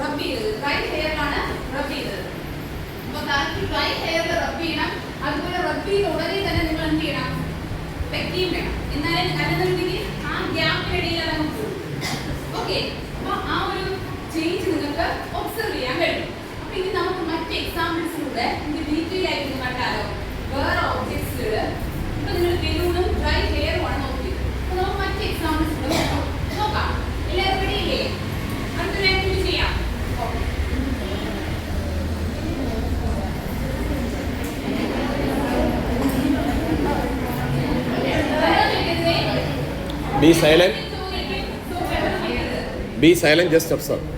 റബ്ബ് ചെയ്തത്. ഡ്രൈ ഹെയറിലാണ് റബ്ബ് ചെയ്തത്. അപ്പൊ കറക്റ്റ് ഡ്രൈ ഹെയറിൽ റബ്ബ് ചെയ്യണം. അതുപോലെ റബ്ബ് ചെയ്ത ഉടനെ തന്നെ നിങ്ങൾ എന്ത് ചെയ്യണം? വെക്കുകയും വേണം. എന്നാലേ അല്ലെന്നുണ്ടെങ്കിൽ ആ ഗ്യാപ്പിനിടയിൽ അത് അങ്ങ് പോകും. ഓക്കെ അപ്പൊ ആ ഒരു ചേഞ്ച് നിങ്ങൾക്ക് ഒബ്സർവ് ചെയ്യാൻ കഴിയും. അപ്പൊ ഇനി നമുക്ക് മറ്റ് എക്സാമ്പിൾസിലൂടെ ഇത് ഡീറ്റെയിൽ ആയിട്ട് കണ്ടാലോ വേറെ ഓബ്ജക്ട്സുകൾ ഇപ്പൊ നിങ്ങൾ ബലൂണും ഡ്രൈ ഹെയറും Be silent. Be silent, just observe.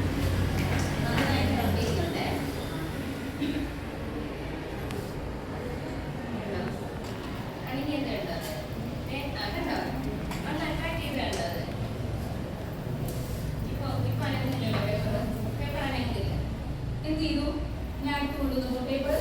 ചെയ്തു. ഞാൻ എടുത്ത് കൊണ്ടുവന്നു പേപ്പർ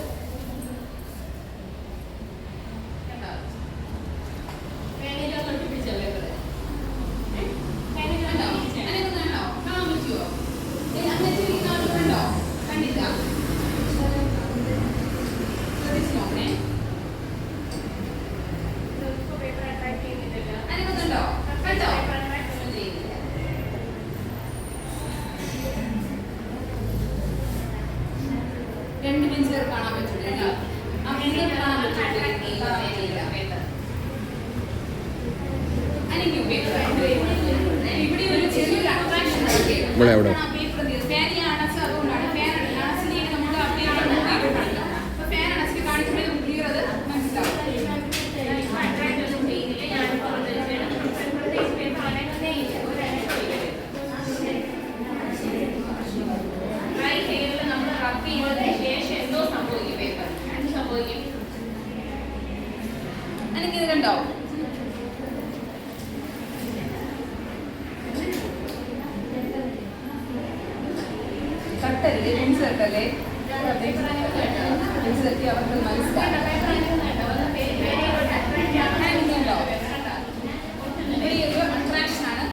പെൻസിലർ കാണാൻ പറ്റില്ല പെൻസിലർ കാണാൻ പറ്റില്ല ഇവിടെ ഒരു ചെറിയൊരു അട്രാക്ഷൻ ഇവിടെ എവിടെ? എനിക്കിത് കണ്ടോ കട്ടല്ലേ? പെൻസ് തട്ടല്ലേ പെൻസ് തട്ടി അവർക്ക് മനസ്സിലാക്കാം